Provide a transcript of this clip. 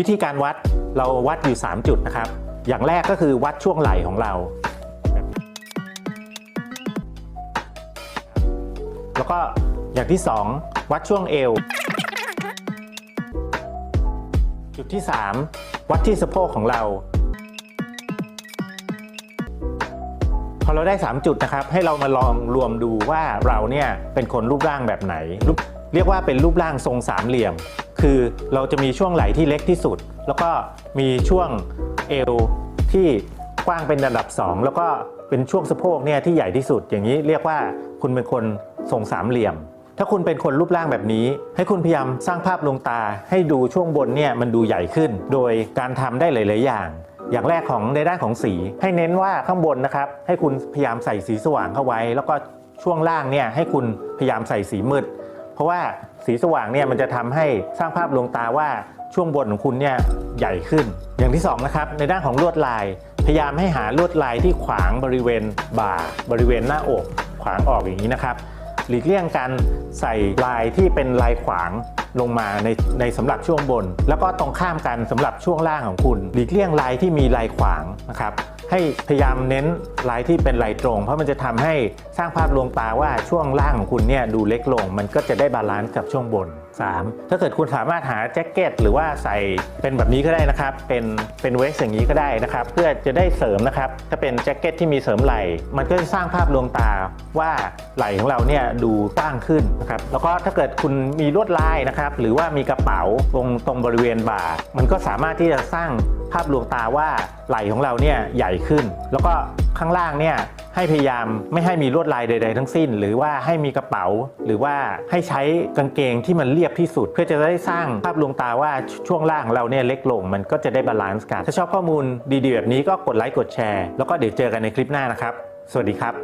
วิธีการวัดเราวัดอยู่ 3 จุดนะครับ อย่างแรกก็คือวัดช่วงไหล่ของเรา แล้วก็อย่างที่ 2 วัดช่วงเอว จุดที่ 3 วัดที่สะโพกของเรา พอเราได้ 3 จุดนะครับ ให้เรามาลองรวมดูว่าเราเนี่ยเป็นคนรูปร่างแบบไหน เรียกว่าเป็นรูปร่างทรงสามเหลี่ยม คือเราจะมีช่วงไหล่ที่เล็กที่สุด แล้วก็มีช่วงเอวที่กว้างเป็นระดับ 2 แล้วก็เป็นช่วงสะโพกเนี่ยที่ใหญ่ที่สุด อย่างนี้เรียกว่าคุณเป็นคนทรงสามเหลี่ยม ถ้าคุณเป็นคนรูปร่างแบบนี้ ให้คุณพยายามสร้างภาพลวงตา ให้ดูช่วงบนเนี่ยมันดูใหญ่ขึ้น โดยการทำได้หลาย ๆ อย่าง อย่างแรกของในด้านของสี ให้เน้นว่าข้างบนนะครับ ให้คุณพยายามใส่สีสว่างเข้าไว้ แล้วก็ช่วงล่างเนี่ยให้คุณพยายามใส่สีมืด เพราะว่าสีสว่างเนี่ยมันจะทำให้สร้างภาพลวงตาว่าช่วงบนของคุณเนี่ยใหญ่ขึ้น อย่างที่สองนะครับในด้านของลวดลาย พยายามให้หาลวดลายที่ขวางบริเวณบ่า บริเวณหน้าอก ขวางออกอย่างนี้นะครับ หลีกเลี่ยงการใส่ลายที่เป็นลายขวางลงมาในในสำหรับช่วงบน แล้วก็ตรงข้ามกันสำหรับช่วงล่างของคุณ หลีกเลี่ยงลายที่มีลายขวางนะครับ ให้พยายามเน้นลายที่เป็นลายตรง เพราะมันจะทำให้สร้างภาพลวงตาว่าช่วงล่างของคุณเนี่ยดูเล็กลง มันก็จะได้บาลานซ์กับช่วงบน 3. ถ้าเกิดคุณสามารถหาแจ็คเก็ตหรือว่าใส่เป็นแบบนี้ก็ได้นะครับ เป็นเป็นเวสอย่างนี้ก็ได้นะครับ เพื่อจะได้เสริมนะครับ ถ้าเป็นแจ็คเก็ตที่มีเสริมไหล่มันก็จะสร้างภาพลวงตาว่าไหล่ของเราเนี่ยดูกว้างขึ้นนะครับแล้วก็ถ้าเกิดคุณมีลวดลายนะครับ หรือว่ามีกระเป๋าตรงตรงบริเวณบ่ามันก็สามารถที่จะสร้างภาพลวงตาว่า ไหล่ของเราเนี่ยใหญ่ขึ้น แล้วก็ข้างล่างเนี่ยให้พยายามไม่ให้มีลวดลายใด ๆ ทั้งสิ้น หรือว่าให้มีกระเป๋า หรือว่าให้ใช้กางเกงที่มันเรียบที่สุด เพื่อจะได้สร้างภาพลวงตาว่าช่วงล่างของเราเนี่ยเล็กลง มันก็จะได้บาลานซ์กัน ถ้าชอบข้อมูลดีๆแบบนี้ก็กดไลค์กดแชร์ แล้วก็เดี๋ยวเจอกันในคลิปหน้านะครับ สวัสดีครับ